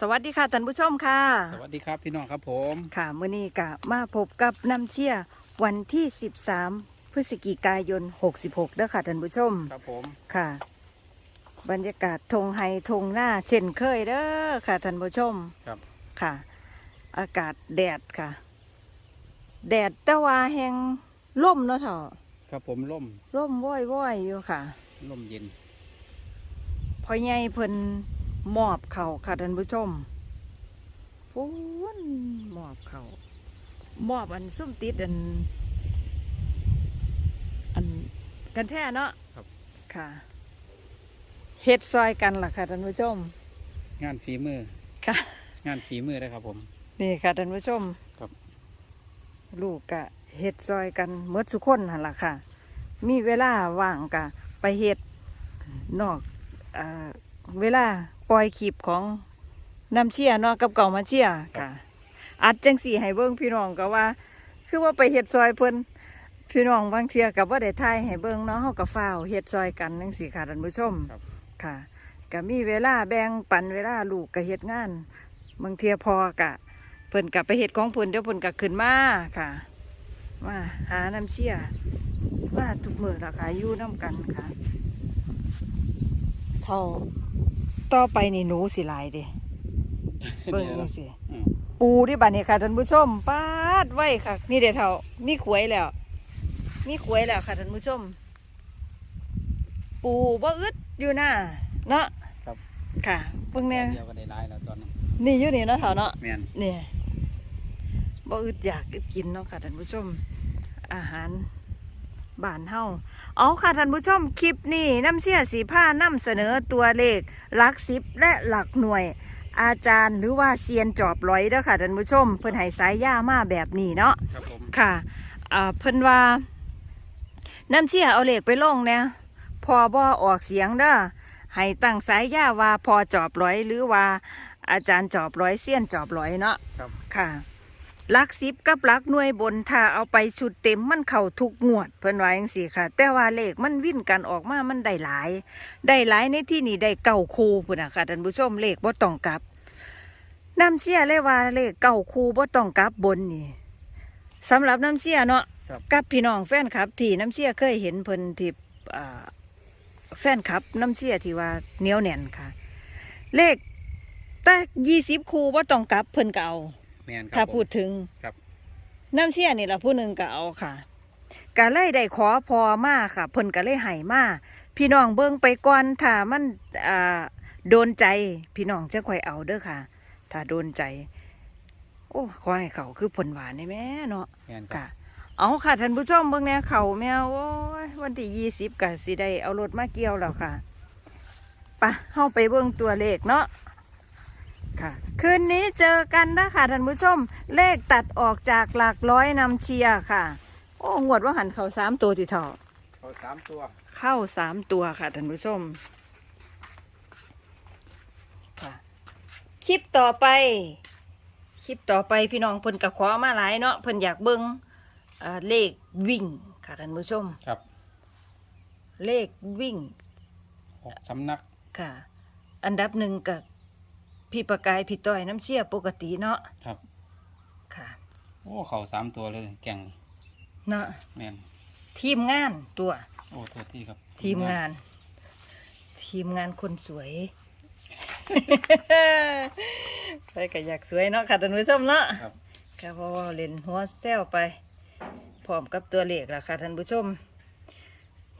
สวัสดีค่ะท่านผู้ชมค่ะ สวัสดีครับพี่น้องครับผมค่ะมื้อนี้ก็มาพบกับน้ำเชี่ยวันที่ 13 พฤศจิกายน 66เด้อค่ะท่านผู้ชมครับผมค่ะ บรรยากาศทงไฮทงหน้าเช่นเคยเด้อค่ะท่านผู้ชมครับค่ะ อากาศแดดค่ะ แดดแต่ว่าแหงล่มเนาะเถอะครับผมล่มล่มว้อยว้อยๆอยู่ค่ะล่มเย็นพ่อใหญ่เพิ่น มอบเข่าวค่ะท่านผู้ชมพูนมอบเข่าวมอบอันซุ่มติดอัน อันกันแท้เนาะครับ ค่ะเฮ็ดซอยกันล่ะค่ะท่านผู้ชม งานฝีมือค่ะ งานฝีมือนะครับผม นี่ค่ะท่านผู้ชมครับ ลูกกะเฮ็ดซอยกันเมื่อสุกคนหันล่ะค่ะ มีเวลาว่างกะ ไปเฮ็ดนอกเออเวลา ปล่อยคลิปของน้ำเชี่ยเนาะกับเก่ามาเชี่ยค่ะ อัดจังสี่ให้เบิ้งพี่น้องก็ว่า คือว่าไปเฮ็ดซอยเพิ่นพี่น้องบางเทียกับว่าได้ทายให้เบิ้งเนาะเฮากับฟ้าวเฮ็ดซอยกันจังสี่ค่ะท่านผู้ชมครับ ค่ะก็มีเวลาแบ่งปันเวลาลูกก็เฮ็ดงานบางเทียพอกะเพิ่นกลับไปเฮ็ดของเพิ่นเดี๋ยวเพิ่นก็ขึ้นมาค่ะมาหาน้ำเชี่ยมาทุกมื้อละค่ะอยู่น้กันค่ะเท่า ต่อไปนี่หนูสิหลายเด้เบิ่งดูสิอืมปูที่บ้านนี้ค่ะท่านผู้ชมปาดไว้ค่ะ นี่เดี๋ยวเท่ามีขวยแล้วมีขวยแล้วค่ะท่านผู้ชม ปูบ่อึดอยู่หน้าเนาะครับค่ะเพิ่งเนี่ยเดียวก็ได้ร้ายแล้วตอนนั้นนี่อยู่นี่เนาะเท่าเนาะแมนเนี่ยบ่อึดอยากอึดกินเนาะค่ะท่านผู้ชม อาหาร บ้านเฮาเอาค่ะท่านผู้ชมคลิปนี้น้ำเสียสีผ้านำเสนอตัวเลขหลักสิบและหลักหน่วย อาจารย์หรือว่าเซียนจอบร้อยเด้อค่ะท่านผู้ชม เพิ่นให้สายย่ามาแบบนี้เนาะครับผมค่ะอ่าเพิ่นว่าน้ำเชี่ยเอาเหล็กไปลงเนี่ยพอบ่ออกเสียงเด้อให้ตั้งสายย่าว่าพอจอบร้อยหรือว่าอาจารย์จอบร้อยเสี้ยนจอบร้อยเนาะครับค่ะ ลักสิบกับลักหน่วยบนถ้าเอาไปชุดเต็มมันเข้าทุกงวดเพิ่นว่าจังซี่ค่ะ แต่ว่าเลขมันวิ่นกันออกมามันได้หลาย ได้หลายในที่นี้ได้เก้าคู่พุ่นน่ะค่ะท่านผู้ชมเลขบ่ต้องกลับน้ำเชี่ยเลยว่าเลขเก้าคู่บ่ต้องกลับบนนี่สำหรับน้ำเชี่ยเนาะครับ กับพี่น้องแฟนคลับ ที่น้ำเชี่ยเคยเห็นเพิ่นที่อ่าแฟนคลับน้ำเชี่ยที่ว่าเหนียวแน่นค่ะ เลขแต่ยี่สิบคู่บ่ต้องกลับเพิ่นก็เอา แมนครับถ้าผมพูดถึงครับ น้ำเชี่ยนี่ละผู้หนึ่งก็เอาค่ะก็เลยได้ขอพอมาค่ะเพิ่นก็เลยให้มาพี่น้องเบิ่งไปก่อนถ้ามันอ่าโดนใจพี่น้องจะค่อยเอาเด้อค่ะ ถ้าโดนใจ โอ้ขอให้เขาคือผลหวานนี่แม่เนาะแมนครัค่ะบเอาค่ะท่านผู้ชมเบิ่งแน่เขาแมวโอ้ยวันที่ยี่สิบก็สิได้เอารถมาเกี่ยวแล้วค่ะไปะเฮาไปเบิ่งตัวเลขเนาะ ค่ะคืนนี้เจอกันนะค่ะท่านผู้ชม เลขตัดออกจากหลักร้อยนำเชียร์ค่ะ โอ้งวดว่าหันเขาสามตัวที่เถาะเขาสามตัวเข้าสามตัวค่ะท่านผู้ชมค่ะ คลิปต่อไป คลิปต่อไปพี่น้องเพิ่นกับขอมาหลายเนาะเพิ่นอยากเบิ่งอ่าเลขวิ่งค่ะท่านผู้ชม ครับเลขวิ่งหกสำนักค่ะ อันดับหนึ่งกับ พี่ประกายพี่ต้อยน้ำเชี่ยปกติเนาะครับ ค่ะโอ้เขาสามตัวเลยแก่งเนาะแมนทีมงานตัว โอ้โทษที่ครับทีมงาน ทีมงานคนสวย ไปก็อยากสวยเนาะค่ะท่านผู้ชมเนาะครับค่ะเพราะว่าเล่นหัวแซวไปพร้อมกับตัวเลขล่ะค่ะท่านผู้ชม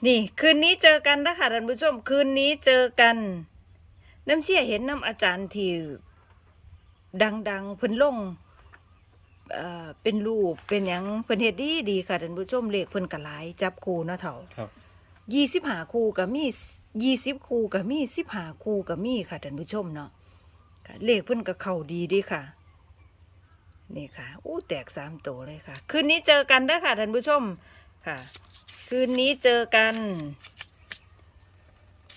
นี่คืนนี้เจอกันนะคะท่านผู้ชม คืนนี้เจอกัน น้ำเชี่ยเห็นน้ำอาจารย์ที่ดังๆเพิ่นลงเอ่อเป็นรูปเป็นหยังเพิ่นเฮ็ดดีดีๆค่ะท่านผู้ชมเลขเพิ่นกะหลายจับคู่เนาะเถ่าครับยี่สิบหาคู่กับมียี่สิบคู่กับมีสิบหาคู่กับมีค่ะท่านผู้ชมเนาะค่ะเลขเพิ่นก็เข้าดีเดีค่ะ นี่ค่ะอู้แตกสามตัวเลยค่ะ คืนนี้เจอกันเด้อค่ะท่านผู้ชมค่ะ คืนนี้เจอกัน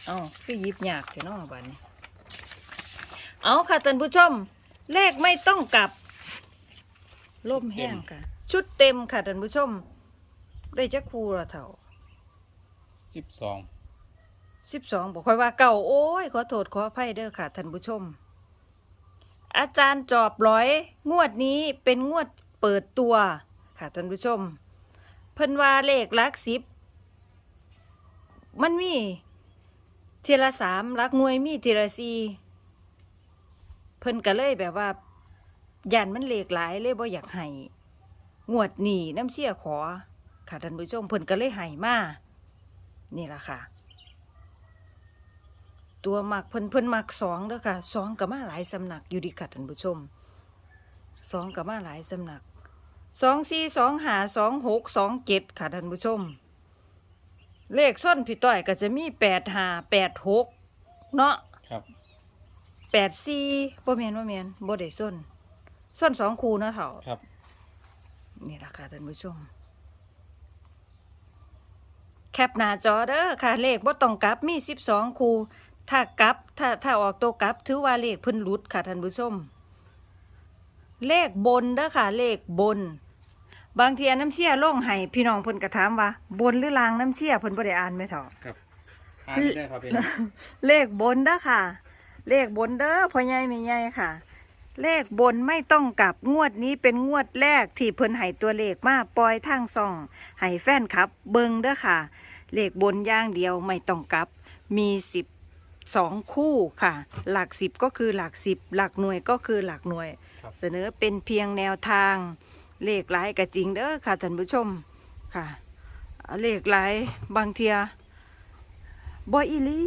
เอาคือหยิบยากเถอะเนาะบัดนี้ เอาค่ะท่านผู้ชม เลขไม่ต้องกลับล่มแห้งค่ะ ชุดเต็มค่ะท่านผู้ชม ได้จักคู่ละเท่าสิบสองสิบสองบอกค่อยว่าเก่าโอ้ย ขอโทษขออภัยเด้อค่ะท่านผู้ชม อาจารย์จอบร้อย งวดนี้เป็นงวดเปิดตัวค่ะท่านผู้ชม เพิ่นว่าเลขหลักสิบมันมีเทีละสามหลักหน่วยมีเทีละสี่ เพิ่นก็เลยแบบว่ายันมันเลขหลายเลยบ่อยากให้งวดหนีน้ำเชี่ยขอ ค่ะท่านผู้ชมเพิ่นก็เลยให้มานี่ล่ะค่ะ ตัวหมักเพิ่นเพิ่นหมักสองเด้อค่ะสองก็มาหลายสำนักอยู่ดีค่ะท่านผู้ชมสองก็มาหลายสำนักสองสี่สองหาสองหกสองเจ็ดค่ะท่านผู้ชม เลขส้นพี่ต้อยก็จะมีแปดหาแปดหกเนาะครับ แปดสี่บ่แมนบ่แมนบ่ได้ส้นส้นสองคูเนาะเถ่าครับ นี่ล่ะค่ะท่านผู้ชม แคปหน้าจอเด้อค่ะ เลขบ่ต้องกลับมี12คู่ถ้ากลับ ถ้าถ้าออกตัวกลับ ถือว่าเลขเพิ่นหลุดค่ะท่านผู้ชม เลขบนเด้อค่ะ เลขบน บางเทียน้ำเชี่ยล่งให้พี่น้องเพิ่นก็ถามว่า บนหรือลางน้ำเชี่ยเพิ่นบ่ได้อ่านไหมเถาะครับอ่านไม่ได้ครับเป็นเลขบนเด้อค่ะ เลขบนเด้อพ่อใหญ่แม่ใหญ่ค่ะ เลขบนไม่ต้องกลับงวดนี้เป็นงวดแรกที่เพิ่นให้ตัวเลขมาปล่อยทางซ่องให้แฟนครับ เบิงเด้อค่ะ เลขบนอย่างเดียวไม่ต้องกลับ มีสิบสองคู่ค่ะ หลักสิบก็คือหลักสิบหลักหน่วยก็คือหลักหน่วย ครับ เสนอเป็นเพียงแนวทาง เลขหลายก็จริงเด้อค่ะท่านผู้ชมค่ะ เลขหลายบางเทียบ่อีหลี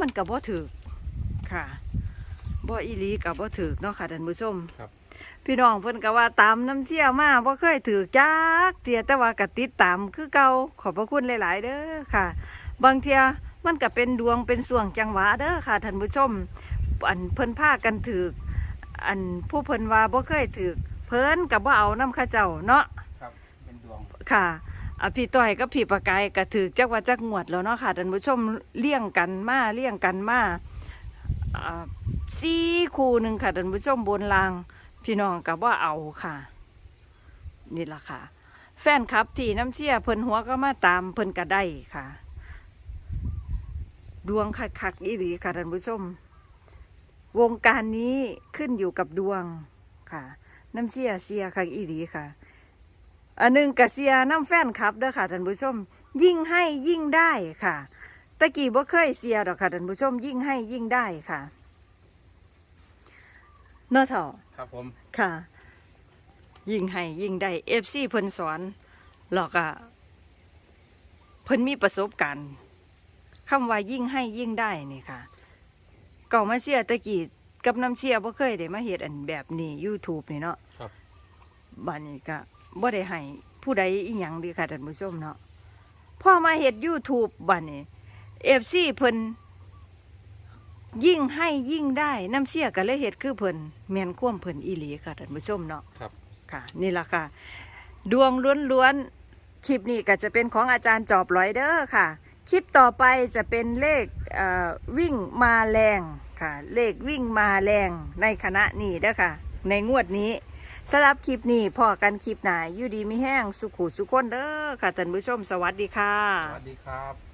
มันก็บ่ถูกค่ะ บ่อีหลีก็บ่ถูกเนาะค่ะท่านผู้ชมครับ พี่น้องเพิ่นก็ว่าตามน้ำเชี่ยมาบ่เคยถือจักเตียแต่ว่าก็ติดตามคือเก่าขอบพระคุณหลาย ๆ เด้อค่ะ บางเทียมันก็เป็นดวงเป็นส่วงจังหวะเด้อค่ะท่านผู้ชม อันเพิ่นพากันถืออันผู้เพิ่นว่าบ่เคยถือเพิ่นก็บ่เอาน้ำข้าเจ้าเนาะครับเป็นดวงค่ะอะพี่ต้อยกับพี่ประกายก็ถือจักว่าจักงวดแล้วเนาะค่ะท่านผู้ชมเลี่ยงกันมาเลี่ยงกันมาอ่า สี่คู่หนึ่งค่ะท่านผู้ชมบนราง พี่น้องกับว่าเอาค่ะ นี่ละค่ะ แฟนคลับที่น้ำเชี่ยเพิ่นหัวก็มาตามเพิ่นก็ได้ค่ะ ดวงคักๆอีหลีค่ะท่านผู้ชม วงการนี้ขึ้นอยู่กับดวงค่ะ น้ำเชี่ยเสียคักอีหลีค่ะอันหนึ่งกะเสียน้ำแฟนคลับเด้อค่ะท่านผู้ชม ยิ่งให้ยิ่งได้ค่ะะกี้บ่เคยเสียดอกค่ะท่านผู้ชมยิ่งให้ยิ่งได้ค่ะเนาะเถาะครับผม ค่ะ ยิ่งให้ยิ่งได้เอฟซีเพิ่นสอนหรอกอะเพิ่นมีประสบการณ์คำว่ายิ่งให้ยิ่งได้นี่ค่ะเก่ามาเชียตะกี้กับน้ำเชียบ่เคยได้มาเฮ็ดอันแบบนี้ YouTube นี่เนาะครับ บัดนี้ก็บ่ได้ให้ผู้ใดอีหยังเดีค่ะท่านผู้ชมเนาะพอมาเฮ็ด YouTube บัดนี้ FC เพิ่นยิ่งให้ยิ่งได้น้ำเสียก็เลยเฮ็ดคือเพิ่นแม่นความเพิ่นอีหลีค่ะท่านผู้ชมเนาะครับค่ะ นี่ล่ะค่ะ ดวงล้วนๆคลิปนี้ก็จะเป็นของอาจารย์จอบร้อยเด้อค่ะ คลิปต่อไปจะเป็นเลขเอ่อวิ่งมาแรงค่ะ เลขวิ่งมาแรงในคณะนี้เด้อค่ะ ในงวดนี้สำหรับคลิปนี้พอกันคลิปหนาอยู่ดีไม่แห้งสุขุสุขคนเด้อค่ะท่านผู้ชมสวัสดีค่ะ สวัสดีครับ